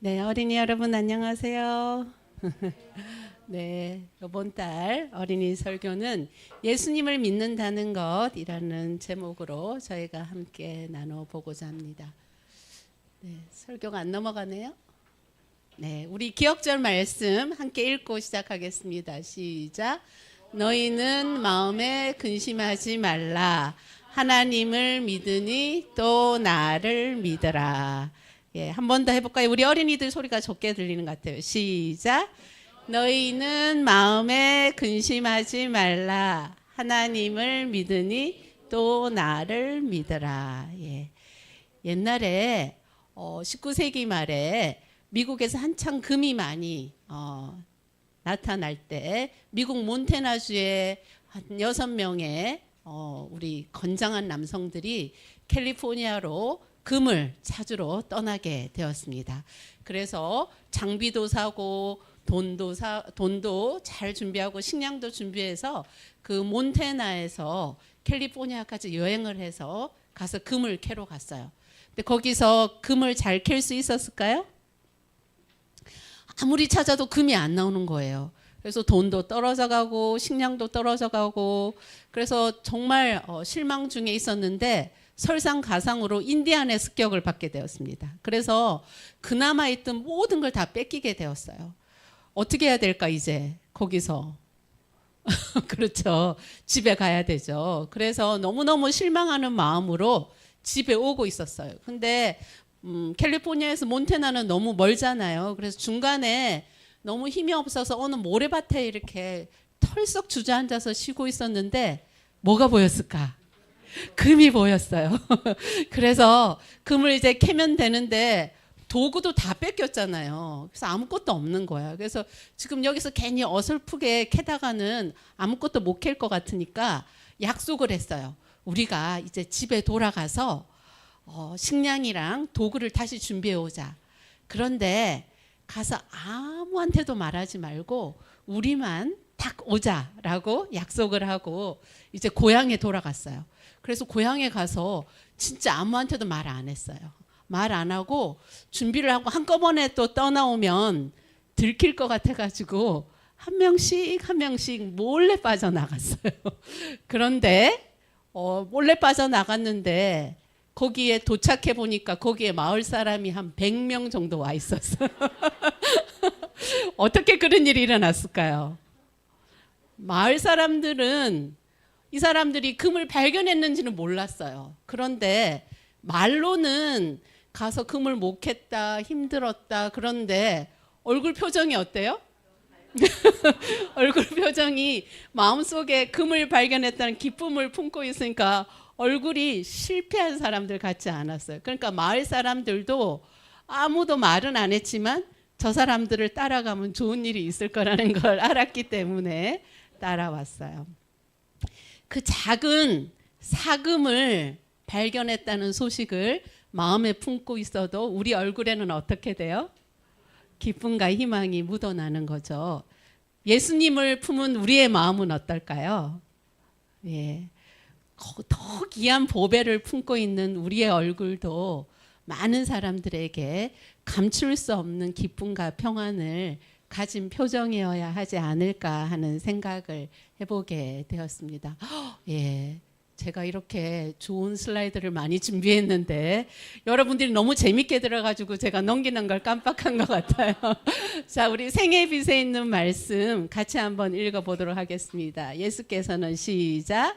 네, 어린이 여러분 안녕하세요. 네, 이번 달 어린이 설교는 예수님을 믿는다는 것이라는 제목으로 저희가 함께 나눠보고자 합니다. 네, 설교가 안 넘어가네요. 네, 우리 기억절 말씀 함께 읽고 시작하겠습니다. 시작. 너희는 마음에 근심하지 말라. 하나님을 믿으니 또 나를 믿으라. 예, 한 번 더 해볼까요? 우리 어린이들 소리가 적게 들리는 것 같아요. 시작. 너희는 마음에 근심하지 말라. 하나님을 믿으니 또 나를 믿으라. 예. 옛날에 어, 19세기 말에 미국에서 한창 금이 많이 어, 나타날 때 미국 몬테나주에 한 여섯 명의 어, 우리 건장한 남성들이 캘리포니아로 금을 찾으러 떠나게 되었습니다. 그래서 장비도 사고 돈도 사 돈도 잘 준비하고 식량도 준비해서 그 몬테나에서 캘리포니아까지 여행을 해서 가서 금을 캐러 갔어요. 근데 거기서 금을 잘 캘 수 있었을까요? 아무리 찾아도 금이 안 나오는 거예요. 그래서 돈도 떨어져 가고 식량도 떨어져 가고 그래서 정말 어, 실망 중에 있었는데 설상가상으로 인디안의 습격을 받게 되었습니다. 그래서 그나마 있던 모든 걸 다 뺏기게 되었어요. 어떻게 해야 될까 이제 거기서 그렇죠. 집에 가야 되죠. 그래서 너무너무 실망하는 마음으로 집에 오고 있었어요. 근데 음, 캘리포니아에서 몬테나는 너무 멀잖아요. 그래서 중간에 너무 힘이 없어서 어느 모래밭에 이렇게 털썩 주저앉아서 쉬고 있었는데 뭐가 보였을까? 금이 보였어요. 그래서 금을 이제 캐면 되는데 도구도 다 뺏겼잖아요. 그래서 아무것도 없는 거야. 그래서 지금 여기서 괜히 어설프게 캐다가는 아무것도 못 캘 것 같으니까 약속을 했어요. 우리가 이제 집에 돌아가서 어, 식량이랑 도구를 다시 준비해 오자. 그런데 가서 아무한테도 말하지 말고 우리만 딱 오자라고 약속을 하고 이제 고향에 돌아갔어요. 그래서 고향에 가서 진짜 아무한테도 말 안 했어요. 말 안 하고 준비를 하고 한꺼번에 또 떠나오면 들킬 것 같아가지고 한 명씩 한 명씩 몰래 빠져나갔어요. 그런데 어, 몰래 빠져나갔는데 거기에 도착해 보니까 거기에 마을 사람이 한 100명 정도 와 있었어요. 어떻게 그런 일이 일어났을까요? 마을 사람들은 이 사람들이 금을 발견했는지는 몰랐어요. 그런데 말로는 가서 금을 못 캤다, 힘들었다. 그런데 얼굴 표정이 어때요? 얼굴 표정이 마음속에 금을 발견했다는 기쁨을 품고 있으니까 얼굴이 실패한 사람들 같지 않았어요. 그러니까 마을 사람들도 아무도 말은 안 했지만 저 사람들을 따라가면 좋은 일이 있을 거라는 걸 알았기 때문에 따라왔어요. 그 작은 사금을 발견했다는 소식을 마음에 품고 있어도 우리 얼굴에는 어떻게 돼요? 기쁨과 희망이 묻어나는 거죠. 예수님을 품은 우리의 마음은 어떨까요? 예. 더 귀한 보배를 품고 있는 우리의 얼굴도 많은 사람들에게 감출 수 없는 기쁨과 평안을 가진 표정이어야 하지 않을까 하는 생각을 해보게 되었습니다. 예. 제가 이렇게 좋은 슬라이드를 많이 준비했는데 여러분들이 너무 재밌게 들어가지고 제가 넘기는 걸 깜빡한 것 같아요. 자, 우리 생애 빛에 있는 말씀 같이 한번 읽어보도록 하겠습니다. 예수께서는 시작.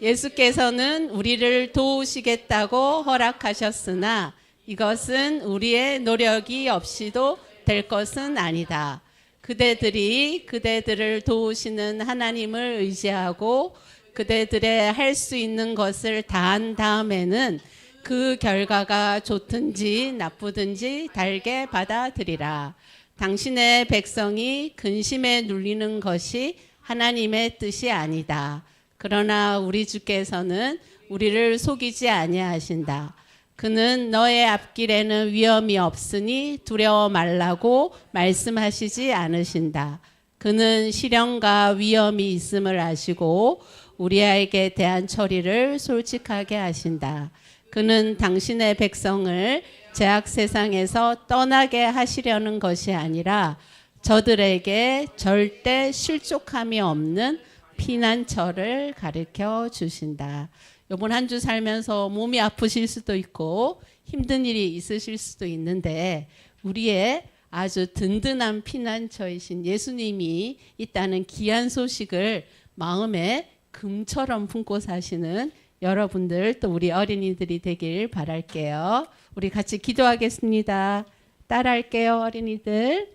예수께서는 우리를 도우시겠다고 허락하셨으나 이것은 우리의 노력이 없이도 될 것은 아니다. 그대들이 그대들을 도우시는 하나님을 의지하고 그대들의 할 수 있는 것을 다한 다음에는 그 결과가 좋든지 나쁘든지 달게 받아들이라. 당신의 백성이 근심에 눌리는 것이 하나님의 뜻이 아니다. 그러나 우리 주께서는 우리를 속이지 아니하신다. 그는 너의 앞길에는 위험이 없으니 두려워 말라고 말씀하시지 않으신다. 그는 시련과 위험이 있음을 아시고 우리에게 대한 처리를 솔직하게 하신다. 그는 당신의 백성을 제약 세상에서 떠나게 하시려는 것이 아니라 저들에게 절대 실족함이 없는 피난처를 가르쳐 주신다. 이번 한 주 살면서 몸이 아프실 수도 있고 힘든 일이 있으실 수도 있는데 우리의 아주 든든한 피난처이신 예수님이 있다는 귀한 소식을 마음에 금처럼 품고 사시는 여러분들 또 우리 어린이들이 되길 바랄게요. 우리 같이 기도하겠습니다. 따라할게요, 어린이들.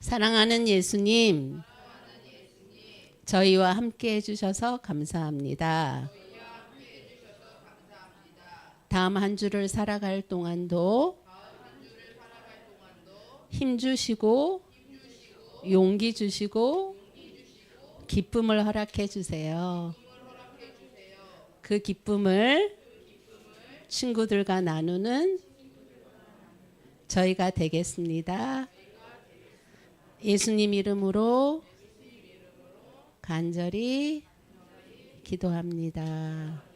사랑하는 예수님, 저희와 함께 해주셔서 감사합니다. 다음 한 주를 살아갈 동안도 힘 주시고 용기 주시고 기쁨을 허락해 주세요. 그 기쁨을 친구들과 나누는 저희가 되겠습니다. 예수님 이름으로 간절히 기도합니다.